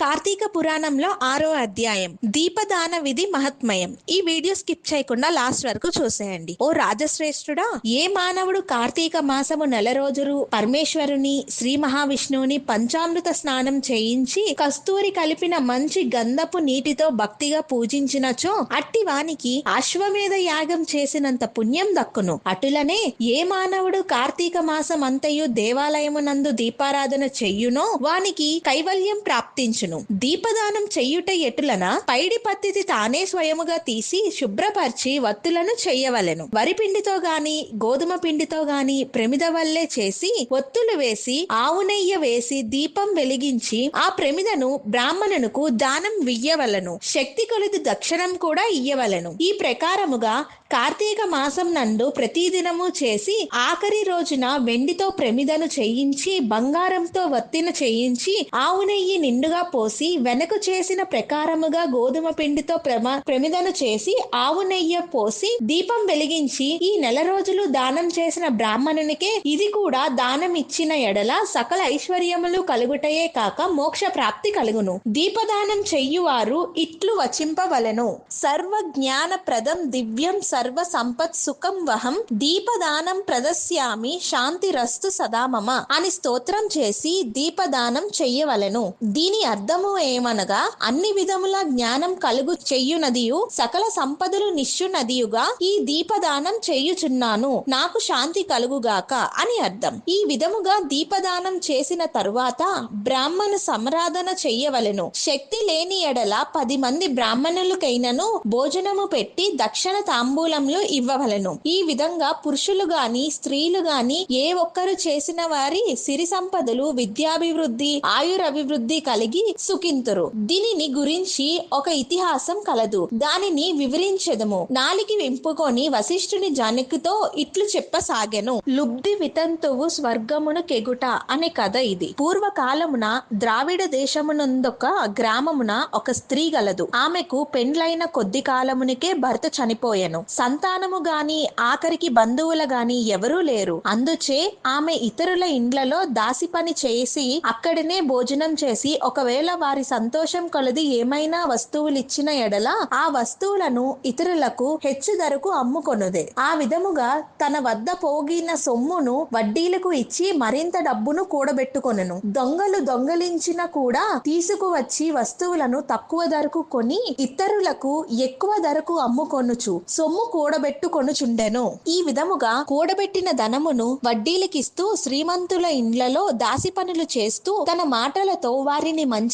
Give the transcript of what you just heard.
కార్తీక పురాణంలో ఆరో అధ్యాయం. దీపదాన విధి మహత్మయం. ఈ వీడియో స్కిప్ చేయకుండా లాస్ట్ వరకు చూసేయండి. ఓ రాజశ్రేష్ఠుడా ఏ మానవుడు కార్తీక మాసము నెల రోజులు పరమేశ్వరుని శ్రీ మహావిష్ణువుని పంచామృత స్నానం చేయించి కస్తూరి కలిపిన మంచి గంధపు నీటితో భక్తిగా పూజించినచో అట్టి వానికి అశ్వమేధ యాగం చేసినంత పుణ్యం దక్కును. అటులనే ఏ మానవుడు కార్తీక మాసం అంతయు దేవాలయమునందు దీపారాధన చెయ్యునో వానికి కైవల్యం ప్రాప్తించు ప్రాప్తించును దీపదానం చెయ్యుట ఎటులన? పైడి పత్తిది తానే స్వయముగా తీసి శుభ్రపరిచి వత్తులను చెయ్యవలెను వరి పిండితో గాని గోధుమ పిండితో గాని ప్రమిద వల్లే చేసి ఒత్తులు వేసి ఆవు నెయ్య వేసి దీపం వెలిగించి ఆ ప్రమిదను బ్రాహ్మణునకు దానం వియ్యవలను. శక్తి కొలిది దక్షిణం కూడా ఇయ్యవలెను. ఈ ప్రకారముగా కార్తీక మాసం నందు ప్రతిదినము చేసి ఆఖరి రోజున వెండితో ప్రమిదను చేయించి బంగారంతో వత్తిన చేయించి ఆవు నెయ్యి నిండుగా పోసి వెనక చేసిన ప్రకారముగా గోధుమ పిండితో ప్రమ ప్రమిదను చేసి ఆవు నెయ్యి పోసి దీపం వెలిగించి ఈ నెల రోజులు దానం చేసిన బ్రాహ్మణునికే ఇది కూడా దానం ఇచ్చిన ఎడల సకల ఐశ్వర్యములు కలుగుటయే కాక మోక్ష ప్రాప్తి కలుగును. దీపదానం చెయ్యువారు ఇట్లు వచింపవలెను. సర్వ జ్ఞాన ప్రదం దివ్యం సర్వ సంపత్ సుఖం వహం దీపదానం ప్రదస్యామి శాంతిరస్తు రస్తు సదామమ అని స్తోత్రం చేసి దీపదానం చెయ్యవలెను. దీని అర్థం అర్థము ఏమనగా అన్ని విధముల జ్ఞానం కలుగు చెయ్యునదియు సకల సంపదలు నిశ్చునదియుగా ఈ దీపదానం చేయుచున్నాను. నాకు శాంతి కలుగుగాక అని అర్థం. ఈ విధముగా దీపదానం చేసిన తరువాత బ్రాహ్మణ సంరాధన చెయ్యవలెను శక్తి లేని ఎడల పది మంది బ్రాహ్మణులకైనను భోజనము పెట్టి దక్షిణ తాంబూలంలో ఇవ్వవలెను. ఈ విధంగా పురుషులు గాని స్త్రీలు గాని ఏ ఒక్కరు చేసిన వారి సిరి సంపదలు విద్యాభివృద్ధి ఆయురభివృద్ధి కలిగి సుఖింతురు. దీనిని గురించి ఒక ఇతిహాసం కలదు. దానిని వివరించదము. నాలికి వింపుకొని వశిష్ఠుని జనకుతో ఇట్లు చెప్పసాగెను. లుబ్ధి వితంతువు స్వర్గమును కెగుట అనే కథ ఇది. పూర్వకాలమున ద్రావిడ దేశమునందొక గ్రామమున ఒక స్త్రీ గలదు. ఆమెకు పెండ్లైన కొద్ది కాలమునికే భర్త చనిపోయెను. సంతానము గాని ఆఖరికి బంధువుల గాని ఎవరూ లేరు. అందుచే ఆమె ఇతరుల ఇండ్లలో దాసి పని చేసి అక్కడనే భోజనం చేసి ఒకవేళ వారి సంతోషం కొలది ఏమైనా వస్తువులు ఇచ్చిన ఎడల ఆ వస్తువులను ఇతరులకు హెచ్చు ధరకు అమ్ముకొనుదే. ఆ విధముగా తన వద్ద పోగిన సొమ్మును వడ్డీలకు ఇచ్చి మరింత డబ్బును కూడబెట్టుకొనను. దొంగలు దొంగలించిన కూడా తీసుకువచ్చి వస్తువులను తక్కువ ధరకు కొని ఇతరులకు ఎక్కువ ధరకు అమ్ముకొనుచు సొమ్ము కూడబెట్టుకొనుచుండెను. ఈ విధముగా కూడబెట్టిన ధనమును వడ్డీలకిస్తూ శ్రీమంతుల ఇండ్లలో దాసి పనులు చేస్తూ తన మాటలతో వారిని మంచి